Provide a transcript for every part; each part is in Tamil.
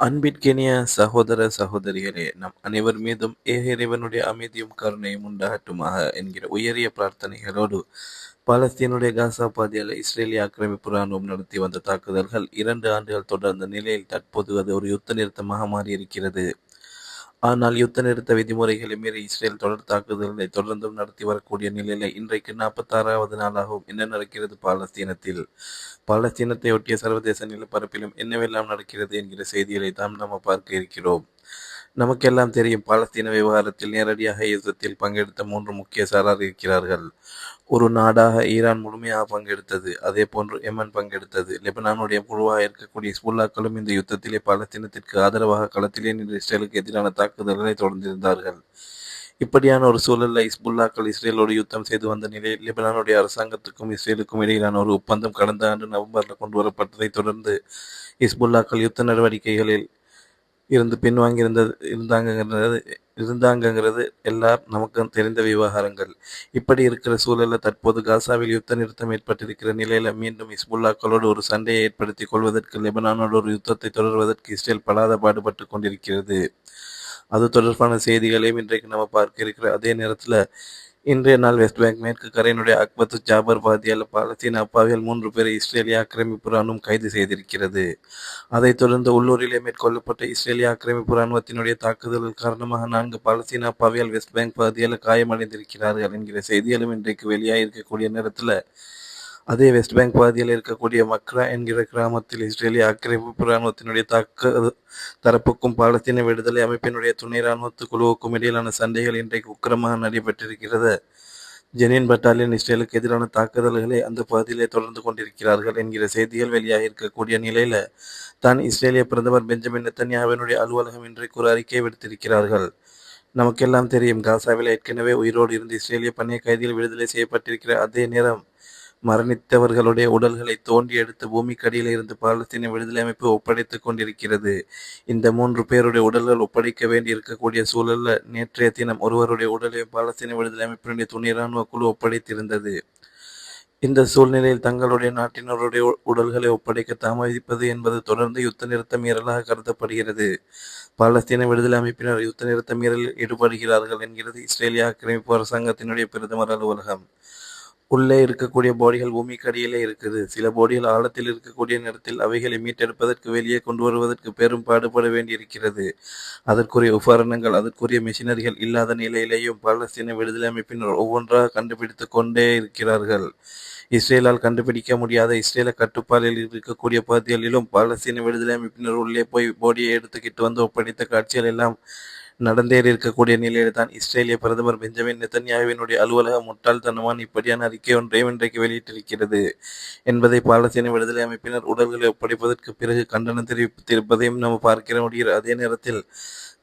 அன்பிற்கினிய சகோதர சகோதரிகளே நம் அனைவர் மீதும் ஏக இறைவனுடைய அமைதியும் கருணையும் உண்டாகட்டுமாக என்கிற உயரிய பிரார்த்தனைகளோடு பாலஸ்தீனுடைய காசா பாதியால் இஸ்ரேலிய ஆக்கிரமிப்பு ராணுவம் நடத்தி வந்த தாக்குதல்கள் இரண்டு ஆண்டுகள் தொடர்ந்த நிலையில் தற்போது அது ஒரு யுத்த நிறுத்தமாக மாறியிருக்கிறது. ஆனால் யுத்த நிறுத்த விதிமுறைகளை மீறி இஸ்ரேல் தொடர் தாக்குதல்களை தொடர்ந்தும் நடத்தி வரக்கூடிய நிலையில இன்றைக்கு நாற்பத்தாறாவது நாளாகவும் என்ன நடக்கிறது பாலஸ்தீனத்தில்? பாலஸ்தீனத்தை ஒட்டிய சர்வதேச நிலப்பரப்பிலும் என்னவெல்லாம் நடக்கிறது என்கிற செய்திகளை தான் நாம் பார்க்க இருக்கிறோம். நமக்கெல்லாம் தெரியும் பாலஸ்தீன விவகாரத்தில் நேரடியாக யுத்தத்தில் பங்கெடுத்த மூன்று முக்கிய சாரார் இருக்கிறார்கள். ஒரு நாடாக ஈரான் முழுமையாக பங்கெடுத்தது அதே போன்று எமன் பங்கெடுத்தது. லெபனானுடைய குழுவாக இருக்கக்கூடிய இஸ்புல்லாக்களும் இந்த யுத்தத்திலே பாலஸ்தீனத்திற்கு ஆதரவாக களத்திலே நின்று இஸ்ரேலுக்கு எதிரான தாக்குதல்களை தொடர்ந்திருந்தார்கள். இப்படியான ஒரு சூழலில் இஸ்புல்லாக்கள் இஸ்ரேலோடு யுத்தம் செய்து வந்த நிலையில் லெபனானுடைய அரசாங்கத்துக்கும் இஸ்ரேலுக்கும் இடையிலான ஒரு ஒப்பந்தம் கடந்த ஆண்டு நவம்பரில் கொண்டு வரப்பட்டதை தொடர்ந்து இஸ்புல்லாக்கள் யுத்த நடவடிக்கைகளில் இருந்து பின்வாங்கியிருந்தது இருந்தாங்கிறது இருந்தாங்கங்கிறது எல்லாம் நமக்கு தெரிந்த விவகாரங்கள். இப்படி இருக்கிற சூழலில் தற்போது காசாவில் யுத்த நிறுத்தம் ஏற்பட்டிருக்கிற நிலையில் மீண்டும் இஸ்புல்லாக்களோடு ஒரு சண்டையை ஏற்படுத்திக் கொள்வதற்கு லெபனானோடு ஒரு யுத்தத்தை தொடர்வதற்கு இஸ்ரேல் படாத பாடுபட்டு கொண்டிருக்கிறது. அது தொடர்பான செய்திகளையும் இன்றைக்கு நம்ம பார்க்க இருக்கிற அதே நேரத்தில் இன்றைய நாள் வெஸ்ட் பேங்க் மேற்கு கரையினுடைய அக்பத்து ஜாபர் பாதியால் பாலஸ்தீன அப்பாவியல் மூன்று பேரை இஸ்ரேலிய ஆக்கிரமிப்பு ராணுவம் கைது செய்திருக்கிறது. அதைத் தொடர்ந்து உள்ளூரிலே மேற்கொள்ளப்பட்ட இஸ்ரேலிய ஆக்கிரமிப்பு ராணுவத்தினுடைய தாக்குதல்கள் காரணமாக நான்கு பாலஸ்தீன அப்பாவியால் வெஸ்ட் பேங்க் பாதியால் காயமடைந்திருக்கிறார்கள் என்கிற செய்திகளும் இன்றைக்கு வெளியாக இருக்கக்கூடிய நேரத்தில் அதே வெஸ்ட் பேங்க் பகுதியில் இருக்கக்கூடிய மக்ரா என்கிற கிராமத்தில் இஸ்ரேலிய ஆக்கிரமிப்பு இராணுவத்தினுடைய தாக்க தரப்புக்கும் பாலஸ்தீன விடுதலை அமைப்பினுடைய துணை இராணுவத்து குழுவுக்கும் இடையிலான சண்டைகள் இன்றைக்கு உக்கிரமாக நடைபெற்றிருக்கிறது. ஜெனின் பட்டாலியன் இஸ்ரேலுக்கு எதிரான தாக்குதல்களை அந்த பகுதியிலே தொடர்ந்து கொண்டிருக்கிறார்கள் என்கிற செய்திகள் வெளியாக இருக்கக்கூடிய நிலையில தான் இஸ்ரேலிய பிரதமர் பெஞ்சமின் நெத்தன்யாவினுடைய அலுவலகம் இன்றைக்கு ஒரு அறிக்கை விடுத்திருக்கிறார்கள். நமக்கெல்லாம் தெரியும் காசாவில் ஏற்கனவே உயிரோடு இருந்து இஸ்ரேலிய பணிய கைதிகள் விடுதலை செய்யப்பட்டிருக்கிற அதே நேரம் மரணித்தவர்களுடைய உடல்களை தோண்டி எடுத்து பூமிக்கடியில் இருந்து பாலஸ்தீன விடுதலை அமைப்பு ஒப்படைத்துக் கொண்டிருக்கிறது. இந்த மூன்று பேருடைய உடல்கள் ஒப்படைக்க வேண்டி இருக்கக்கூடிய சூழலில் நேற்றைய தினம் ஒருவருடைய உடலை பாலஸ்தீன விடுதலை அமைப்பினுடைய துணை ராணுவ குழு ஒப்படைத்திருந்தது. இந்த சூழ்நிலையில் தங்களுடைய நாட்டினருடைய உடல்களை ஒப்படைக்க தாமதிப்பது என்பது தொடர்ந்து யுத்த நிறுத்த மீறலாக கருதப்படுகிறது. பாலஸ்தீன விடுதலை அமைப்பினர் யுத்த நிறுத்த மீறலில் ஈடுபடுகிறார்கள் என்கிறது இஸ்ரேலிய ஆக்கிரமிப்பு அரசாங்கத்தினுடைய பிரதமர் அலுவலகம். உள்ளே இருக்கக்கூடிய பாடிகள் பூமிக்கு அடியிலே இருக்குது. சில பாடிகள் ஆழத்தில் இருக்கக்கூடிய நேரத்தில் அவைகளை மீட்டெடுப்பதற்கு வெளியே கொண்டு வருவதற்கு பெரும் பாடுபட வேண்டியிருக்கிறது. அதற்குரிய உபகரணங்கள் அதற்குரிய மிஷினரிகள் இல்லாத நிலையிலேயும் பாலஸ்தீன விடுதலை அமைப்பினர் ஒவ்வொன்றாக கண்டுபிடித்து கொண்டே இருக்கிறார்கள். இஸ்ரேலால் கண்டுபிடிக்க முடியாத இஸ்ரேல கட்டுப்பாடில் இருக்கக்கூடிய பகுதிகளிலும் பாலஸ்தீன விடுதலை அமைப்பினர் உள்ளே போய் போடியை எடுத்துக்கிட்டு வந்து ஒப்படைத்த காட்சிகள் எல்லாம் நடந்தேறி இருக்கக்கூடிய நிலையில் தான் இஸ்ரேலிய பிரதமர் பெஞ்சமின் நெத்தன்யாவினுடைய அலுவலக முட்டாள்தனமான இப்படியான அறிக்கை ஒன்றையும் இன்றைக்கு வெளியிட்டிருக்கிறது என்பதை பாலஸ்தீன விடுதலை அமைப்பினர் உடல்களை ஒப்படைப்பதற்கு பிறகு கண்டனம் தெரிவித்திருப்பதையும் நாம் பார்க்கிற முடிகிறது அதே நேரத்தில்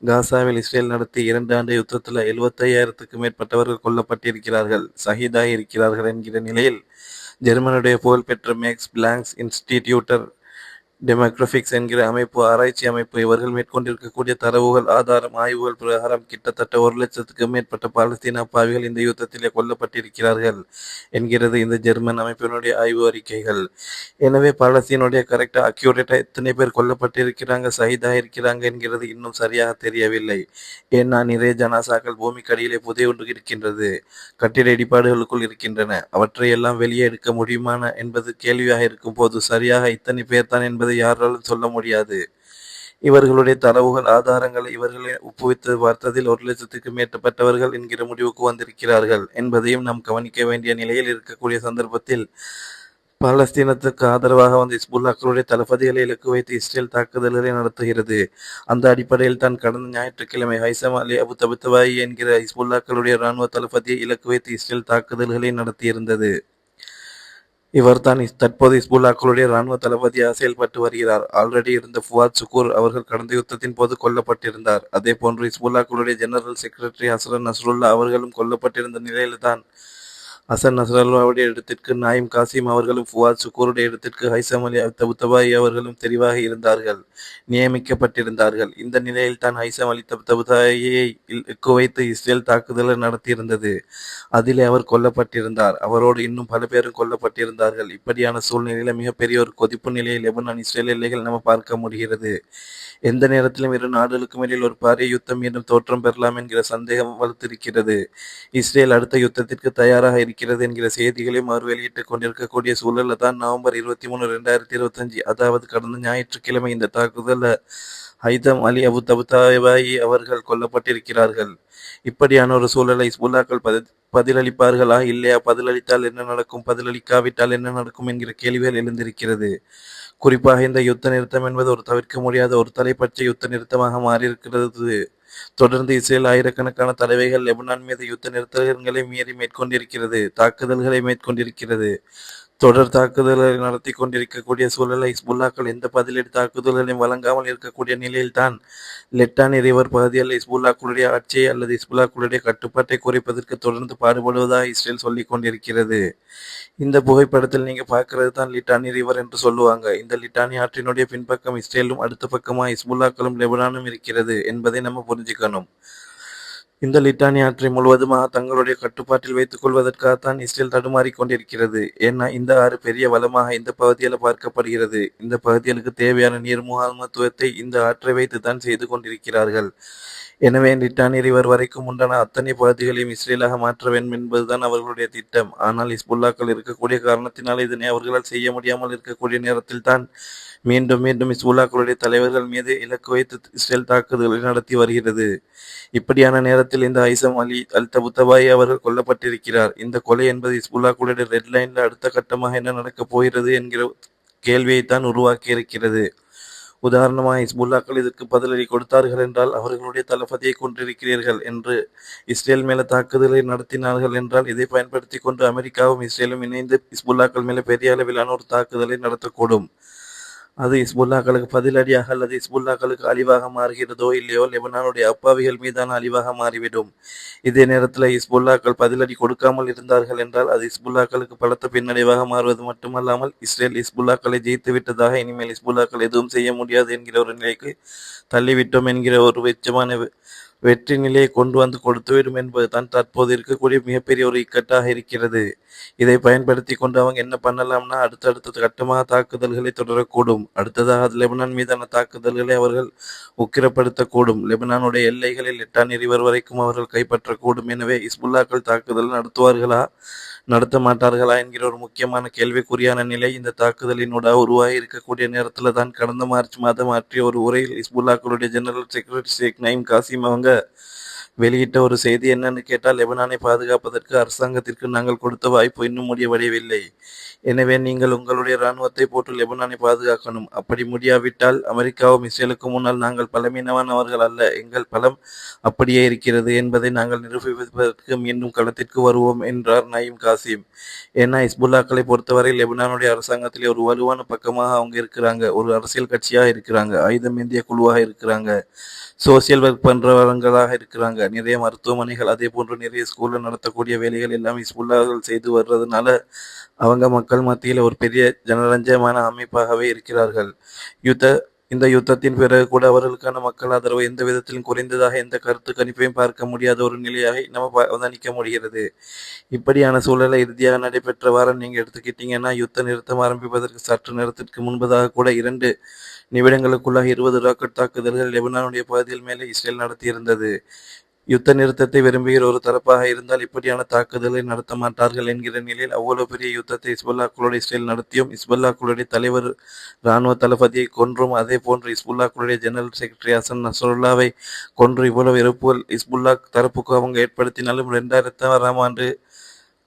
காசாவில் இஸ்ரேல் நடத்திய இரண்டு ஆண்டு யுத்தத்தில் எழுபத்தையாயிரத்துக்கும் மேற்பட்டவர்கள் கொல்லப்பட்டிருக்கிறார்கள் சஹீதாய் இருக்கிறார்கள் என்கிற நிலையில் ஜெர்மனுடைய புகழ்பெற்ற மேக்ஸ் பிளாங்க்ஸ் இன்ஸ்டிடியூட்டர் டெமோக்ராபிக்ஸ் என்கிற அமைப்பு ஆராய்ச்சி அமைப்பு இவர்கள் மேற்கொண்டிருக்கக்கூடிய தரவுகள் ஆதாரம் ஆய்வுகள் பிரகாரம் கிட்டத்தட்ட ஒரு லட்சத்துக்கும் மேற்பட்ட பாலஸ்தீன அப்பாவிகள் இந்த யுத்தத்திலே கொல்லப்பட்டிருக்கிறார்கள் என்கிறது இந்த ஜெர்மன் அமைப்பினுடைய ஆய்வு அறிக்கைகள். எனவே பாலஸ்தீனுடைய கரெக்டா அக்யூரேட்டாக எத்தனை பேர் கொல்லப்பட்டிருக்கிறாங்க சகிதாக இருக்கிறாங்க என்கிறது இன்னும் சரியாக தெரியவில்லை. ஏன்னா நிறைய ஜனாசாக்கள் பூமிக்கடியிலே புதைய ஒன்று இருக்கின்றது கட்டிட இடிபாடுகளுக்குள் இருக்கின்றன. அவற்றையெல்லாம் வெளியே எடுக்க முடியுமான என்பது கேள்வியாக இருக்கும் போது சரியாக இத்தனை பேர் தான் என்பது என்பதை யாராலும் சொல்ல முடியாது. இவர்களுடைய தரவுகள் ஆதாரங்களை இவர்களை ஒப்புவித்து பார்த்ததில் ஒரு லட்சத்துக்கு மேற்பட்டவர்கள் என்கிற முடிவுக்கு வந்திருக்கிறார்கள் என்பதையும் நாம் கவனிக்க வேண்டிய நிலையில் இருக்கக்கூடிய சந்தர்ப்பத்தில் பாலஸ்தீனத்துக்கு ஆதரவாக வந்த இஸ்புல்லாக்களுடைய தளபதிகளை இலக்கு வைத்து இஸ்ரேல் தாக்குதல்களை நடத்துகிறது. அந்த அடிப்படையில் தான் கடந்த ஞாயிற்றுக்கிழமை ஹைசம் அலி அபு தபுத்தவாயி என்கிற இஸ்புல்லாக்களுடைய இராணுவ தளபதியை இலக்கு வைத்து இஸ்ரேல் தாக்குதல்களை நடத்தியிருந்தது. இவர் தான் தற்போது இஸ்புல்லாக்களுடைய இராணுவ தளபதியாக செயல்பட்டு வருகிறார். ஆல்ரெடி இருந்த ஃபுவாத் சுக்கூர் அவர்கள் கடந்த யுத்தத்தின் போது கொல்லப்பட்டிருந்தார். அதே போன்று இஸ்புல்லாக்களுடைய ஜெனரல் செக்ரட்டரி ஹசரத் நஸ்ருல்லா அவர்களும் கொல்லப்பட்டிருந்த நிலையில்தான் ஹசன் நஸ்ரல்லாவுடைய இடத்திற்கு நாயிம் காசிம் அவர்களும் ஃபுவாத் சுக்கூருடைய இடத்திற்கு ஹைசம் அலி தபுத்தபாய் அவர்களும் தெரிவாக இருந்தார்கள் நியமிக்கப்பட்டிருந்தார்கள். இந்த நிலையில் தான் ஹைசம் அலி தபுத்தபாயை குவைத்து இஸ்ரேல் தாக்குதலை நடத்தியிருந்தது. அதிலே அவர் கொல்லப்பட்டிருந்தார். அவரோடு இன்னும் பல பேரும் கொல்லப்பட்டிருந்தார்கள். இப்படியான சூழ்நிலையில மிகப்பெரிய ஒரு கொதிப்பு நிலையில் லெபனான் இஸ்ரேல் எல்லைகள் நம்ம பார்க்க முடிகிறது. எந்த நேரத்திலும் இரு நாடுகளுக்கும் இடையில் ஒரு பாரிய யுத்தம் மீண்டும் தோற்றம் பெறலாம் என்கிற சந்தேகம் வலுத்திருக்கிறது இஸ்ரேல் அடுத்த யுத்தத்திற்கு தயாராக இருக்கிறது. இருக்கிறது என்கிற செய்திகளையும் அவர் வெளியிட்டுக் கொண்டிருக்கக்கூடிய சூழலில் தான் நவம்பர் இருபத்தி மூணு ரெண்டாயிரத்தி இருபத்தஞ்சு அதாவது கடந்த ஞாயிற்றுக்கிழமை இந்த தாக்குதலில் ஹைதம் அலி அபு தபுதாபாயி அவர்கள் கொல்லப்பட்டிருக்கிறார்கள். இப்படியான ஒரு சூழலை இஸ்புல்லாக்கள் பதி பதிலளிப்பார்களா? இல்லையா? பதிலளித்தால் என்ன நடக்கும்? பதிலளிக்காவிட்டால் என்ன நடக்கும்? என்கிற கேள்விகள் எழுந்திருக்கிறது. குறிப்பாக இந்த யுத்த நிறுத்தம் என்பது ஒரு தவிர்க்க முடியாத ஒரு தலைப்பட்ச யுத்த நிறுத்தமாக மாறியிருக்கிறது. தொடர்ந்து இஸ்ரேல் ஆயிரக்கணக்கான தலைவைகள் லெபனான் மீது யுத்த நிறுத்தங்களை மீறி மேற்கொண்டிருக்கிறது தாக்குதல்களை மேற்கொண்டிருக்கிறது. தொடர் தாக்குதல்களை நடத்தி கொண்டிருக்கக்கூடிய சூழலை இஸ்புல்லாக்கள் எந்த பதிலடி தாக்குதல்களையும் வழங்காமல் இருக்கக்கூடிய நிலையில்தான் லெட்டானி ரிவர் பகுதியில் ஹிஸ்புல்லாக்களுடைய ஆட்சியை அல்லது ஹிஸ்புல்லாக்களுடைய கட்டுப்பாட்டை குறைப்பதற்கு தொடர்ந்து பாடுபடுவதாக இஸ்ரேல் சொல்லிக் கொண்டிருக்கிறது. இந்த புகைப்படத்தில் நீங்க பார்க்கறது தான் லிட்டானி ரிவர் என்று சொல்லுவாங்க. இந்த லிட்டானி ஆற்றினுடைய பின்பக்கம் இஸ்ரேலும் அடுத்த பக்கமா இஸ்புல்லாக்களும் லெபனானும் இருக்கிறது என்பதை நம்ம புரிஞ்சுக்கணும். இந்த லிட்டானி ஆற்றை முழுவதுமாக தங்களுடைய கட்டுப்பாட்டில் வைத்துக் கொள்வதற்காகத்தான் இஸ்ரேல் தடுமாறி கொண்டிருக்கிறது. ஏன்னா இந்த ஆறு பெரிய வளமாக இந்த பகுதியில் பார்க்கப்படுகிறது. இந்த பகுதிகளுக்கு தேவையான நீர் முகாமத்துவத்தை இந்த ஆற்றை வைத்து தான் செய்து கொண்டிருக்கிறார்கள். எனவே ரிட்டான் ரிவர் வரைக்கும் உண்டான அத்தனை பகுதிகளையும் இஸ்ரேலாக மாற்ற வேண்டும் என்பதுதான் அவர்களுடைய திட்டம். ஆனால் இஸ்புல்லாக்கள் இருக்கக்கூடிய காரணத்தினால் இதனை அவர்களால் செய்ய முடியாமல் இருக்கக்கூடிய நேரத்தில் தான் மீண்டும் மீண்டும் இஸ்புல்லாக்களுடைய தலைவர்கள் மீது இலக்கு வைத்து இஸ்ரேல் தாக்குதல்களை நடத்தி வருகிறது. இப்படியான நேரத்தில் இந்த ஐசம் அலி அல் தபுத்தபாய் அவர்கள் கொல்லப்பட்டிருக்கிறார். இந்த கொலை என்பது இஸ்புல்லாக்களுடைய ரெட் லைன்ல அடுத்த கட்டமாக என்ன நடக்கப் போகிறது என்கிற கேள்வியை தான் உருவாக்கி இருக்கிறது உதாரணமாக இஸ்புல்லாக்கள் இதற்கு பதிலடி கொடுத்தார்கள் என்றால் அவர்களுடைய தளபதியை கொண்டிருக்கிறீர்கள் என்று இஸ்ரேல் மேல தாக்குதலை நடத்தினார்கள் என்றால் இதை பயன்படுத்தி கொண்டு அமெரிக்காவும் இஸ்ரேலும் இணைந்து இஸ்புல்லாக்கள் மேல பெரிய அளவிலான ஒரு தாக்குதலை நடத்தக்கூடும். அது இஸ்புல்லாக்களுக்கு பதிலடியாக அல்லது இஸ்புல்லாக்களுக்கு அழிவாக மாறுகிறதோ இல்லையோ லெபனானுடைய அப்பாவிகள் மீதான அழிவாக மாறிவிடும். இதே நேரத்தில் இஸ்புல்லாக்கள் பதிலடி கொடுக்காமல் இருந்தார்கள் என்றால் அது இஸ்புல்லாக்களுக்கு பலத்த பின்னடைவாக மாறுவது மட்டுமல்லாமல் இஸ்ரேல் இஸ்புல்லாக்களை ஜெயித்து விட்டதாக இனிமேல் இஸ்புல்லாக்கள் எதுவும் செய்ய முடியாது என்கிற ஒரு நிலைக்கு தள்ளிவிட்டோம் என்கிற ஒரு வெச்சமான வெற்றி நிலையை கொண்டு வந்து கொடுத்துவிடும் என்பதுதான் தற்போது இருக்கக்கூடிய மிகப்பெரிய ஒரு இக்கட்டாக இருக்கிறது. இதை பயன்படுத்தி கொண்டு அவங்க என்ன பண்ணலாம்னா அடுத்தடுத்த கட்டமாக தாக்குதல்களை தொடரக்கூடும். அடுத்ததாக லெபனான் மீதான தாக்குதல்களை அவர்கள் உக்கிரப்படுத்தக்கூடும். லெபனானுடைய எல்லைகளில் எட்டாம் ரிவர் வரைக்கும் அவர்கள் கைப்பற்றக்கூடும். எனவே இஸ்புல்லாக்கள் தாக்குதல் நடத்துவார்களா? நடத்த மாட்டார்களா என்கிற ஒரு முக்கியமான கேள்விக்குறியான நிலை இந்த தாக்குதலினூட உருவாகி இருக்கக்கூடிய நேரத்தில் தான் கடந்த மார்ச் மாதம் ஆற்றிய ஒரு உரையில் இஸ்புல்லாக்களுடைய general secretary Sheikh Naim Qassem அவங்க வெளியிட்ட ஒரு செய்தி என்னன்னு கேட்டால் லெபனானை பாதுகாப்பதற்கு அரசாங்கத்திற்கு நாங்கள் கொடுத்த வாய்ப்பு இன்னும் முடிவடையவில்லை எனவே நீங்கள் உங்களுடைய இராணுவத்தை போட்டு லெபனானை பாதுகாக்கணும். அப்படி முடியாவிட்டால் அமெரிக்காவும் இஸ்ரேலுக்கு முன்னால் நாங்கள் பலமீனமானவர்கள் அல்ல. எங்கள் பலம் அப்படியே இருக்கிறது என்பதை நாங்கள் நிரூபிப்பதற்கு மீண்டும் களத்திற்கு வருவோம் என்றார் நயீம் காசிம். ஏன்னா இஸ்புல்லாக்களை பொறுத்தவரை லெபனானுடைய அரசாங்கத்திலே ஒரு வலுவான பக்கமாக அவங்க இருக்கிறாங்க. ஒரு அரசியல் கட்சியாக இருக்கிறாங்க. ஆயுதம் இந்திய குழுவாக இருக்கிறாங்க. சோசியல் ஒர்க் பண்றவங்களாக இருக்கிறாங்க. நிறைய மருத்துவமனைகள் அதே போன்று நிறைய ஸ்கூலில் நடத்தக்கூடிய வேலைகள் எல்லாம் இஸ்புல்லாக்கள் செய்து வர்றதுனால அவங்க மக்கள் மத்தியில் ஒரு பெரிய ஜனரஞ்சமான அமைப்பாகவே இருக்கிறார்கள். யுத்த இந்த யுத்தத்தின் பிறகு கூட அவர்களுக்கான மக்கள் ஆதரவு எந்த விதத்திலும் குறைந்ததாக எந்த கருத்து கணிப்பையும் பார்க்க முடியாத ஒரு நிலையாக நம்ம அவதானிக்க முடிகிறது. இப்படியான சூழலை இறுதியாக நடைபெற்ற வாரம் நீங்க எடுத்துக்கிட்டீங்கன்னா யுத்த நிறுத்தம் ஆரம்பிப்பதற்கு சற்று நேரத்திற்கு முன்பதாக கூட இரண்டு நிமிடங்களுக்குள்ளாக இருபது ராக்கெட் தாக்குதல்கள் லெபனானுடைய பகுதியில் மேலே இஸ்ரேல் நடத்தியிருந்தது. யுத்த நிறுத்தத்தை விரும்புகிற ஒரு தரப்பாக இருந்தால் இப்படியான தாக்குதலை நடத்த மாட்டார்கள் என்கிற நிலையில் அவ்வளவு பெரிய யுத்தத்தை இஸ்புல்லாக்களோட இஸ்ரேல் நடத்தியும் இஸ்புல்லாக்களுடைய தலைவர் இராணுவ தளபதியை கொன்றும். அதே போன்று இஸ்புல்லாக்களுடைய ஜெனரல் செக்ரட்டரி ஹசன் நசருல்லாவை கொன்று இவ்வளவு இறப்புகள் இஸ்புல்லா தரப்புக்கு அவங்க ஏற்படுத்தினாலும் இரண்டாயிரத்தி ஆறாம்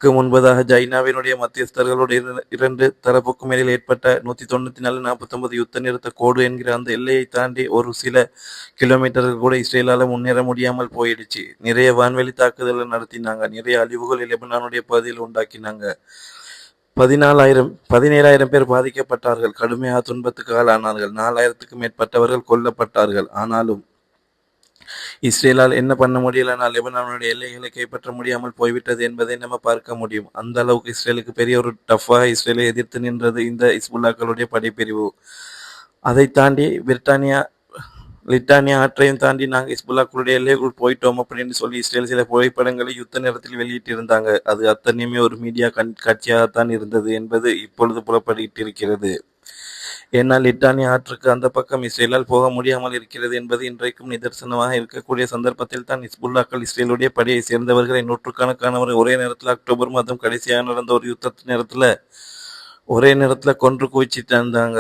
இதற்கு முன்பதாக ஜைனாவினுடைய மத்தியஸ்தர்களுடைய இரண்டு தரப்புக்கும் இடையில் ஏற்பட்ட நூத்தி தொண்ணூத்தி நாலு நாற்பத்தி ஒன்பது யுத்த நிறுத்த கோடு என்கிற அந்த எல்லையை தாண்டி ஒரு சில கிலோமீட்டர்கள் கூட இஸ்ரேலால முன்னேற முடியாமல் போயிடுச்சு. நிறைய வான்வெளி தாக்குதல்கள் நடத்தினாங்க. நிறைய அழிவுகள் லெபனானுடைய பகுதியில் உண்டாக்கினாங்க. பதினாலாயிரம் பதினேழாயிரம் பேர் பாதிக்கப்பட்டார்கள். கடுமையாக துன்பத்துக்கு ஆளானார்கள். நாலாயிரத்துக்கும் மேற்பட்டவர்கள் கொல்லப்பட்டார்கள். ஆனாலும் இஸ்ரேலால் என்ன பண்ண முடியலனால் லெபனானுடைய எல்லைகளை கைப்பற்ற முடியாமல் போய்விட்டது என்பதை நம்ம பார்க்க முடியும். அந்த அளவுக்கு இஸ்ரேலுக்கு பெரிய ஒரு டஃப்பாக இஸ்ரேலை எதிர்த்து நின்றது இந்த இஸ்புல்லாக்களுடைய படைப்பிரிவு. அதை தாண்டி பிரிட்டானியா லிட்டானியா ஆற்றையும் தாண்டி நாங்கள் இஸ்புல்லாக்களுடைய எல்லைக்குள் போயிட்டோம் அப்படின்னு சொல்லி இஸ்ரேல் சில புகைப்படங்களை யுத்த நேரத்தில் வெளியிட்டிருந்தாங்க. அது அத்தனையுமே ஒரு மீடியா கண் காட்சியாகத்தான் இருந்தது என்பது இப்பொழுது புலப்பட்டிருக்கிறது என்னால் லிட்டானி ஆற்றுக்கு அந்த பக்கம் இஸ்ரேலால் போக முடியாமல் இருக்கிறது என்பது இன்றைக்கும் நிதர்சனமாக இருக்கக்கூடிய சந்தர்ப்பத்தில் தான் இஸ்புல்லாக்கள் இஸ்ரேலுடைய படையை சேர்ந்தவர்களை நூற்றுக்கணக்கானவர் ஒரே நேரத்தில் அக்டோபர் மாதம் கடைசியாக நடந்த ஒரு யுத்த நேரத்தில் ஒரே நேரத்தில் கொன்று குவிச்சிட்டு இருந்தாங்க.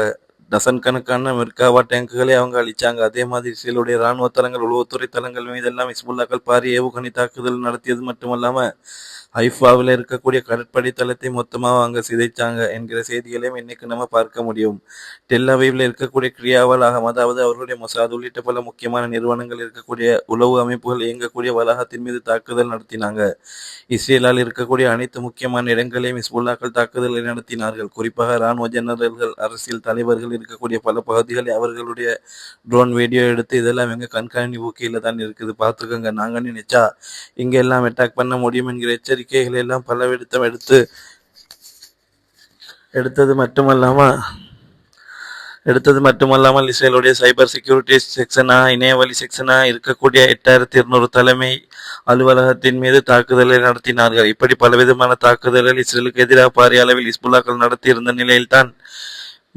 டசன் கணக்கான மெர்காவா டேங்குகளை அவங்க அழிச்சாங்க. அதே மாதிரி இஸ்ரேலுடைய இராணுவ தளங்கள் உளவுத்துறை தளங்கள் மீதெல்லாம் இஸ்புல்லாக்கள் பாரி ஏவுகணை தாக்குதல் நடத்தியது மட்டுமல்லாமல் ஐஃபாவில் இருக்கக்கூடிய கடற்படை தளத்தை மொத்தமாக அவங்க சிதைச்சாங்க என்கிற செய்திகளையும் இன்னைக்கு நம்ம பார்க்க முடியும். டெல்லவைவில் இருக்கக்கூடிய கிரியாவல் அதாவது அவர்களுடைய மொசாத் உள்ளிட்ட பல முக்கியமான நிறுவனங்கள் இருக்கக்கூடிய உளவு அமைப்புகள் இயங்கக்கூடிய வளாகத்தின் மீது தாக்குதல் நடத்தினாங்க. இஸ்ரேலால் இருக்கக்கூடிய அனைத்து முக்கியமான இடங்களையும் இஸ்புல்லாக்கள் தாக்குதலை நடத்தினார்கள். குறிப்பாக இராணுவ ஜெனரல்கள் அரசியல் தலைவர்கள் இருக்கக்கூடிய பல பகுதிகளை அவர்களுடைய ட்ரோன் வீடியோ எடுத்து இதெல்லாம் எங்க கண்காணிப்பு கீழே தான் இருக்குது. பார்த்துக்கோங்க நாங்கள் நினைச்சா இங்க எல்லாம் அட்டாக் பண்ண முடியும் என்கிற எச்சரிக்கைகளை எல்லாம் பலவிடத்தம் எடுத்து எடுத்தது மட்டுமல்லாமல் எடுத்தது மட்டுமல்லாமல் இஸ்ரேலுடைய சைபர் செக்யூரிட்டி செக்ஷனா இணையவழி செக்ஷனா இருக்கக்கூடிய எட்டாயிரத்தி இருநூறு தலைமை அலுவலகத்தின் மீது தாக்குதலை நடத்தினார்கள். இப்படி பலவிதமான தாக்குதல்கள் இஸ்ரேலுக்கு எதிராக பாரிய அளவில் இஸ்புல்லாக்கள் நடத்தியிருந்த நிலையில்தான்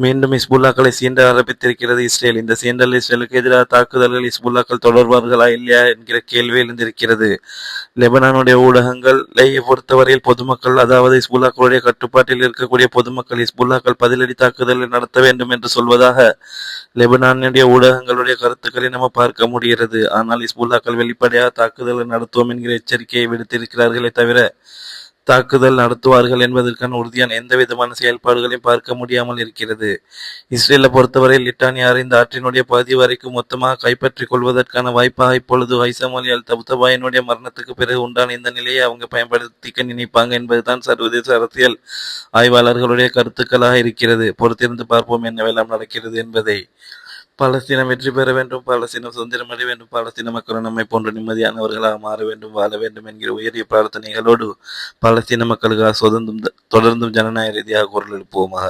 மீண்டும் இஸ்புல்லாக்களை சீண்ட ஆரம்பித்திருக்கிறது இஸ்ரேல். இந்த சீண்டல் இஸ்ரேலுக்கு எதிராக தாக்குதல்கள் இஸ்புல்லாக்கள் தொடர்வார்களா இல்லையா என்கிற கேள்வி எழுந்திருக்கிறது. லெபனானுடைய ஊடகங்களை பொறுத்தவரையில் பொதுமக்கள் அதாவது இஸ்புல்லாக்களுடைய கட்டுப்பாட்டில் இருக்கக்கூடிய பொதுமக்கள் இஸ்புல்லாக்கள் பதிலடி தாக்குதலை நடத்த வேண்டும் என்று சொல்வதாக லெபனானுடைய ஊடகங்களுடைய கருத்துக்களை நம்ம பார்க்க முடிகிறது. ஆனால் இஸ்புல்லாக்கள் வெளிப்படையாக தாக்குதலை நடத்துவோம் என்கிற எச்சரிக்கையை விடுத்திருக்கிறார்களே தவிர தாக்குதல் நடத்துவார்கள் என்பதற்கான உறுதியான எந்த விதமான செயல்பாடுகளையும் பார்க்க முடியாமல் இருக்கிறது. இஸ்ரேலை பொறுத்தவரை லிட்டானியார் இந்த ஆற்றினுடைய பகுதி வரைக்கும் மொத்தமாக கைப்பற்றிக் கொள்வதற்கான வாய்ப்பாக இப்பொழுது ஹைசம் அல் தபுத்தபாயினுடைய மரணத்துக்கு பிறகு உண்டான இந்த நிலையை அவங்க பயன்படுத்திக்க நினைப்பாங்க என்பதுதான் சர்வதேச அரசியல் ஆய்வாளர்களுடைய கருத்துக்களாக இருக்கிறது. பொறுத்திருந்து பார்ப்போம் என்னவெல்லாம் நடக்கிறது என்பதை. பாலஸ்தீனம் வெற்றி பெற வேண்டும் பாலஸ்தீனம் சுதந்திரம் அடைய வேண்டும் பாலஸ்தீன மக்கள் நம்மை போன்ற நிம்மதியானவர்களாக மாற வேண்டும் வாழ வேண்டும் என்கிற உயரிய பிரார்த்தனைகளோடு பாலஸ்தீன மக்களுக்காக சுதந்திரம் தொடர்ந்தும் ஜனநாயக ரீதியாக குரல் எழுப்புவோமாக.